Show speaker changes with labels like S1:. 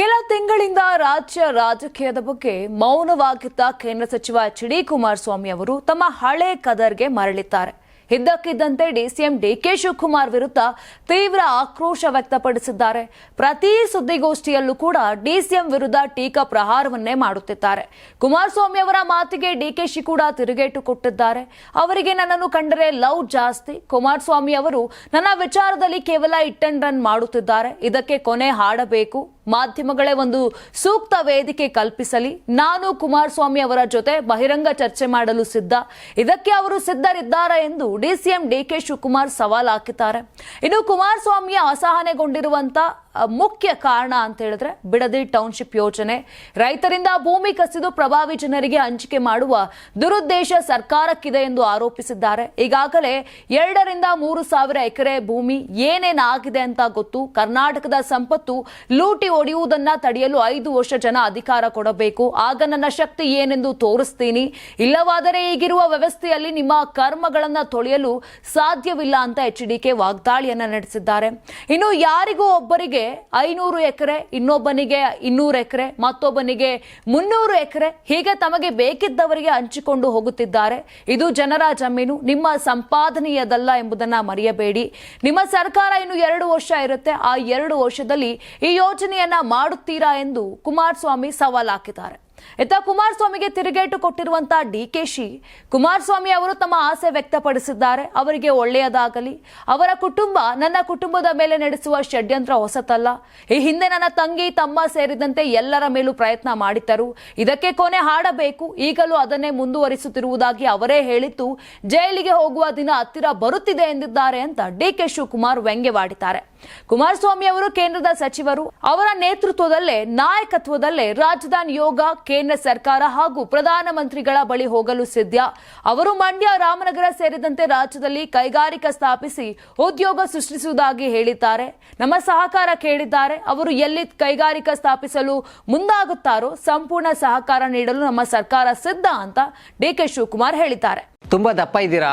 S1: ಕೆಲ ತಿಂಗಳಿಂದ ರಾಜ್ಯ ರಾಜಕೀಯದ ಬಗ್ಗೆ ಮೌನವಾಗಿದ್ದ ಕೇಂದ್ರ ಸಚಿವ ಎಚ್ ಡಿ ಕುಮಾರಸ್ವಾಮಿ ಅವರು ತಮ್ಮ ಹಳೆ ಕದರ್ಗೆ ಮರಳಿದ್ದಾರೆ. ಇದ್ದಕ್ಕಿದ್ದಂತೆ ಡಿಸಿಎಂ ಡಿಕೆ ಶಿವಕುಮಾರ್ ವಿರುದ್ಧ ತೀವ್ರ ಆಕ್ರೋಶ ವ್ಯಕ್ತಪಡಿಸಿದ್ದಾರೆ. ಪ್ರತಿ ಸುದ್ದಿಗೋಷ್ಠಿಯಲ್ಲೂ ಕೂಡ ಡಿಸಿಎಂ ವಿರುದ್ಧ ಟೀಕಾ ಪ್ರಹಾರವನ್ನೇ ಮಾಡುತ್ತಿದ್ದಾರೆ. ಕುಮಾರಸ್ವಾಮಿ ಅವರ ಮಾತಿಗೆ ಡಿಕೆಶಿ ಕೂಡ ತಿರುಗೇಟು ಕೊಟ್ಟಿದ್ದಾರೆ. ಅವರಿಗೆ ನನ್ನನ್ನು ಕಂಡರೆ ಲವ್ ಜಾಸ್ತಿ. ಕುಮಾರಸ್ವಾಮಿ ಅವರು ನನ್ನ ವಿಚಾರದಲ್ಲಿ ಕೇವಲ ಇಟ್ ಅಂಡ್ ರನ್ ಮಾಡುತ್ತಿದ್ದಾರೆ. ಇದಕ್ಕೆ ಕೊನೆ ಹಾಡಬೇಕು. ಮಾಧ್ಯಮಗಳೇ ಒಂದು ಸೂಕ್ತ ವೇದಿಕೆ ಕಲ್ಪಿಸಲಿ. ನಾನು ಕುಮಾರಸ್ವಾಮಿ ಅವರ ಜೊತೆ ಬಹಿರಂಗ ಚರ್ಚೆ ಮಾಡಲು ಸಿದ್ಧ. ಇದಕ್ಕೆ ಅವರು ಸಿದ್ಧರಿದ್ದಾರೆ ಎಂದು ಡಿಸಿಎಂ ಡಿಕೆ ಶಿವಕುಮಾರ್ ಸವಾಲ್ ಹಾಕಿದ್ದಾರೆ ಇನ್ನು ಕುಮಾರಸ್ವಾಮಿಯ ಅಸಹನೆಗೊಂಡಿರುವಂತ ಅ, ಮುಖ್ಯ ಕಾರಣ ಅಂತ ಹೇಳಿದ್ರೆ ಬಿಡದಿ ಟೌನ್ಶಿಪ್ ಯೋಜನೆ. ರೈತರಿಂದ ಭೂಮಿ ಕಸಿದು ಪ್ರಭಾವಿ ಜನರಿಗೆ ಹಂಚಿಕೆ ಮಾಡುವ ದುರುದ್ದೇಶ ಸರ್ಕಾರಕ್ಕಿದೆ ಎಂದು ಆರೋಪಿಸಿದ್ದಾರೆ. ಈಗಾಗಲೇ ಎರಡರಿಂದ ಮೂರು ಸಾವಿರ ಎಕರೆ ಭೂಮಿ ಏನೇನಾಗಿದೆ ಅಂತ ಗೊತ್ತು. ಕರ್ನಾಟಕದ ಸಂಪತ್ತು ಲೂಟಿ ಒಡೆಯುವುದನ್ನ ತಡೆಯಲು ಐದು ವರ್ಷ ಜನ ಅಧಿಕಾರ ಕೊಡಬೇಕು. ಆಗ ನನ್ನ ಶಕ್ತಿ ಏನೆಂದು ತೋರಿಸ್ತೀನಿ. ಇಲ್ಲವಾದರೆ ಈಗಿರುವ ವ್ಯವಸ್ಥೆಯಲ್ಲಿ ನಿಮ್ಮ ಕರ್ಮಗಳನ್ನ ತೊಳೆಯಲು ಸಾಧ್ಯವಿಲ್ಲ ಅಂತ ಎಚ್ ಡಿಕೆ ವಾಗ್ದಾಳಿಯನ್ನ ನಡೆಸಿದ್ದಾರೆ. ಇನ್ನು ಯಾರಿಗೂ ಒಬ್ಬರಿಗೆ ಐನೂರು ಎಕರೆ, ಇನ್ನೊಬ್ಬನಿಗೆ ಇನ್ನೂರು ಎಕರೆ, ಮತ್ತೊಬ್ಬನಿಗೆ ಮುನ್ನೂರು ಎಕರೆ ಹೀಗೆ ತಮಗೆ ಬೇಕಿದ್ದವರಿಗೆ ಹಂಚಿಕೊಂಡು ಹೋಗುತ್ತಿದ್ದಾರೆ. ಇದು ಜನರ ಜಮೀನು, ನಿಮ್ಮ ಸಂಪಾದನೀಯದಲ್ಲ ಎಂಬುದನ್ನ ಮರೆಯಬೇಡಿ. ನಿಮ್ಮ ಸರ್ಕಾರ ಇನ್ನು ಎರಡು ವರ್ಷ ಇರುತ್ತೆ. ಆ ಎರಡು ವರ್ಷದಲ್ಲಿ ಈ ಯೋಜನೆಯನ್ನ ಮಾಡುತ್ತೀರಾ ಎಂದು ಕುಮಾರಸ್ವಾಮಿ ಸವಾಲ್ ಹಾಕಿದ್ದಾರೆ ಇತ್ತ ಕುಮಾರಸ್ವಾಮಿಗೆ ತಿರುಗೇಟು ಕೊಟ್ಟಿರುವಂತಹ ಡಿಕೆಶಿ ಕುಮಾರಸ್ವಾಮಿ ಅವರು ತಮ್ಮ ಆಸೆ ವ್ಯಕ್ತಪಡಿಸಿದ್ದಾರೆ. ಅವರಿಗೆ ಒಳ್ಳೆಯದಾಗಲಿ. ಅವರ ಕುಟುಂಬ ನನ್ನ ಕುಟುಂಬದ ಮೇಲೆ ನಡೆಸುವ ಷಡ್ಯಂತ್ರ ಹೊಸತಲ್ಲ. ಈ ಹಿಂದೆ ನನ್ನ ತಂಗಿ, ತಮ್ಮ ಸೇರಿದಂತೆ ಎಲ್ಲರ ಮೇಲೂ ಪ್ರಯತ್ನ ಮಾಡಿದ್ದರು. ಇದಕ್ಕೆ ಕೊನೆ ಹಾಡಬೇಕು. ಈಗಲೂ ಅದನ್ನೇ ಮುಂದುವರಿಸುತ್ತಿರುವುದಾಗಿ ಅವರೇ ಹೇಳಿದ್ದು, ಜೈಲಿಗೆ ಹೋಗುವ ದಿನ ಹತ್ತಿರ ಬರುತ್ತಿದೆ ಎಂದಿದ್ದಾರೆ ಅಂತ ಡಿಕೆ ಶಿವಕುಮಾರ್ ವ್ಯಂಗ್ಯವಾಡಿದ್ದಾರೆ. ಕುಮಾರಸ್ವಾಮಿ ಅವರು ಕೇಂದ್ರದ ಸಚಿವರು. ಅವರ ನೇತೃತ್ವದಲ್ಲೇ, ನಾಯಕತ್ವದಲ್ಲೇ ರಾಜಧಾನಿ ನಿಯೋಗ ಕೇಂದ್ರ ಸರ್ಕಾರ ಹಾಗೂ ಪ್ರಧಾನಮಂತ್ರಿಗಳ ಬಳಿ ಹೋಗಲು ಸಿದ್ಧ. ಅವರು ಮಂಡ್ಯ, ರಾಮನಗರ ಸೇರಿದಂತೆ ರಾಜ್ಯದಲ್ಲಿ ಕೈಗಾರಿಕಾ ಸ್ಥಾಪಿಸಿ ಉದ್ಯೋಗ ಸೃಷ್ಟಿಸುವುದಾಗಿ ಹೇಳಿದ್ದಾರೆ. ನಮ್ಮ ಸಹಕಾರ ಕೇಳಿದ್ದಾರೆ. ಅವರು ಎಲ್ಲಿ ಕೈಗಾರಿಕಾ ಸ್ಥಾಪಿಸಲು ಮುಂದಾಗುತ್ತಾರೋ ಸಂಪೂರ್ಣ ಸಹಕಾರ ನೀಡಲು ನಮ್ಮ ಸರ್ಕಾರ ಸಿದ್ಧ ಅಂತ ಡಿ ಕೆ ಶಿವಕುಮಾರ್ ಹೇಳಿದ್ದಾರೆ.
S2: ತುಂಬಾ ದಪ್ಪ ಇದ್ದೀರಾ?